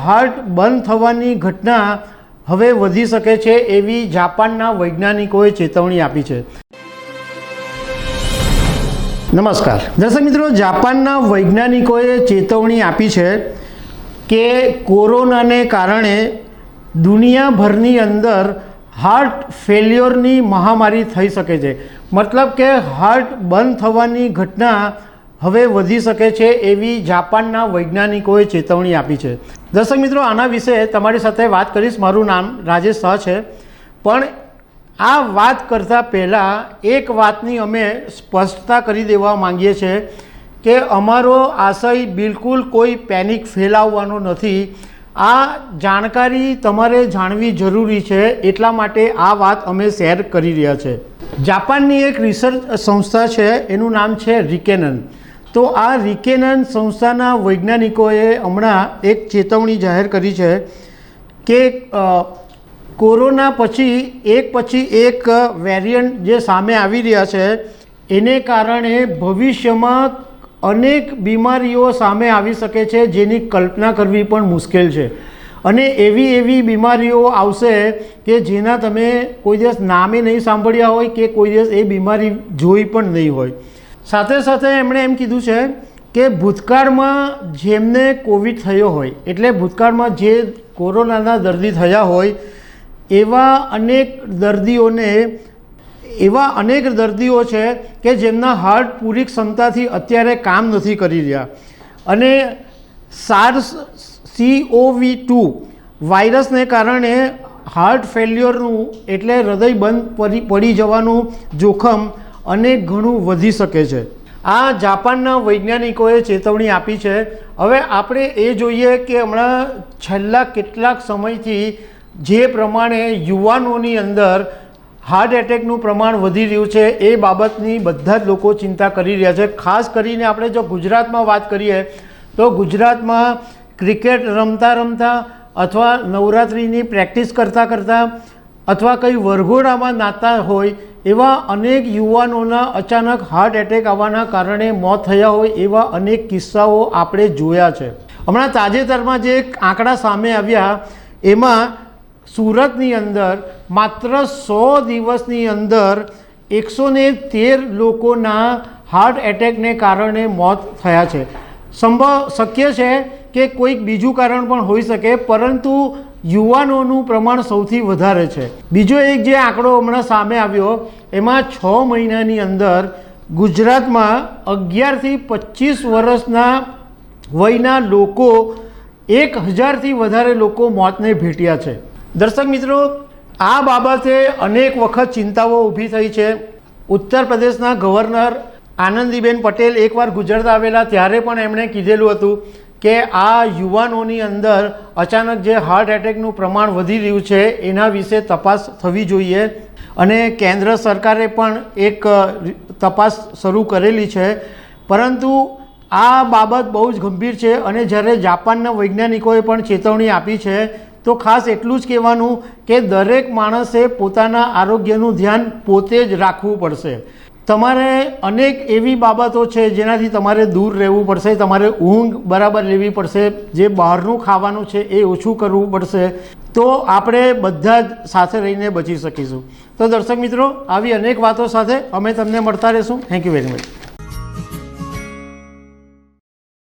Heart બંધ થવાની ઘટના હવે વધી શકે છે એવી જાપાનના વૈજ્ઞાનિકોએ ચેતવણી આપી છે. નમસ્કાર. દર્શક મિત્રો, જાપાનના વૈજ્ઞાનિકોએ ચેતવણી આપી છે કે કોરોનાને કારણે દુનિયાભરની અંદર હાર્ટ ફેલ્યોરની મહામારી થઈ શકે છે. મતલબ કે હાર્ટ બંધ થવાની ઘટના હવે વધી શકે છે એવી જાપાનના વૈજ્ઞાનિકોએ ચેતવણી આપી છે. દર્શક મિત્રો, આના વિશે તમારી સાથે વાત કરીશ. મારું નામ રાજેશ શાહ છે. પણ આ વાત કરતાં પહેલાં એક વાતની અમે સ્પષ્ટતા કરી દેવા માંગીએ છીએ કે અમારો આશય બિલકુલ કોઈ પેનિક ફેલાવવાનો નથી. આ જાણકારી તમારે જાણવી જરૂરી છે એટલા માટે આ વાત અમે શેર કરી રહ્યા છે. જાપાનની એક રિસર્ચ સંસ્થા છે, એનું નામ છે રિકેનન તો આ રિકેનન સંસ્થાના વૈજ્ઞાનિકોએ હમણાં એક ચેતવણી જાહેર કરી છે કે કોરોના પછી એક પછી એક વેરિયન્ટ જે સામે આવી રહ્યા છે, એને કારણે ભવિષ્યમાં અનેક બીમારીઓ સામે આવી શકે છે જેની કલ્પના કરવી પણ મુશ્કેલ છે. અને એવી એવી બીમારીઓ આવશે કે જેના તમે કોઈ દિવસ નામે નહીં સાંભળ્યા હોય કે કોઈ દિવસ એ બીમારી જોઈ પણ નહીં હોય. સાથે સાથે એમણે એમ કીધું છે કે ભૂતકાળમાં જેમને કોવિડ થયો હોય, એટલે ભૂતકાળમાં જે કોરોનાના દર્દી થયા હોય, એવા અનેક દર્દીઓને, એવા અનેક દર્દીઓ છે કે જેમના હાર્ટ પૂરી ક્ષમતાથી અત્યારે કામ નથી કરી રહ્યા. અને સાર્સ સીઓવી ટુ વાયરસને કારણે હાર્ટ ફેલ્યોરનું એટલે હૃદય બંધ પડી પડી જવાનું જોખમ અનેક ઘણું વધી શકે છે. આ જાપાનના વૈજ્ઞાનિકોએ ચેતવણી આપી છે. હવે આપણે એ જોઈએ કે હમણાં છેલ્લા કેટલાક સમયથી જે પ્રમાણે યુવાનોની અંદર હાર્ટ એટેકનું પ્રમાણ વધી રહ્યું છે, એ બાબતની બધા જ લોકો ચિંતા કરી રહ્યા છે. ખાસ કરીને આપણે જો ગુજરાતમાં વાત કરીએ, તો ગુજરાતમાં ક્રિકેટ રમતા રમતા અથવા નવરાત્રિની પ્રેક્ટિસ કરતાં કરતાં અથવા કંઈ વરઘોડામાં નાતા હોય, એવા અનેક યુવાનોના અચાનક હાર્ટ એટેક આવવાના કારણે મોત થયા હોય એવા અનેક કિસ્સાઓ આપણે જોયા છે. હમણાં તાજેતરમાં જે આંકડા સામે આવ્યા, એમાં સુરતની અંદર માત્ર સો દિવસની અંદર એકસો ને તેર લોકોના હાર્ટ એટેકને કારણે મોત થયા છે. સંભવ, શક્ય છે કે કોઈક બીજું કારણ પણ હોઈ શકે, પરંતુ યુવાનોનું પ્રમાણ સૌથી વધારે છે. બીજો એક જે આંકડો હમણાં સામે આવ્યો, એમાં છ મહિનાની અંદર ગુજરાતમાં અગિયારથી પચીસ વર્ષના વયના લોકો એક હજારથી વધારે લોકો મોતને ભેટ્યા છે. દર્શક મિત્રો, આ બાબતે અનેક વખત ચિંતાઓ ઊભી થઈ છે. ઉત્તર પ્રદેશના ગવર્નર આનંદીબેન પટેલ એકવાર ગુજરાત આવેલા ત્યારે પણ એમણે કીધેલું હતું કે આ યુવાનોની અંદર અચાનક જે હાર્ટ એટેકનું પ્રમાણ વધી રહ્યું છે, એના વિશે તપાસ થવી જોઈએ. અને કેન્દ્ર સરકારે પણ એક તપાસ શરૂ કરેલી છે. પરંતુ આ બાબત બહુ જ ગંભીર છે અને જ્યારે જાપાનના વૈજ્ઞાનિકોએ પણ ચેતવણી આપી છે, તો ખાસ એટલું જ કહેવાનું કે દરેક માણસે પોતાના આરોગ્યનું ધ્યાન પોતે જ રાખવું પડશે. તમારે અનેક એવી બાબતો છે જેનાથી તમારે દૂર રહેવું પડશે, તમારે ઊંઘ બરાબર લેવી પડશે, જે બહારનું ખાવાનું છે એ ઓછું કરવું પડશે. તો આપણે બધા જ સાથે રહીને બચી શકીશું. તો દર્શક મિત્રો, આવી અનેક વાતો સાથે અમે તમને મળતા રહીશું. Thank you very much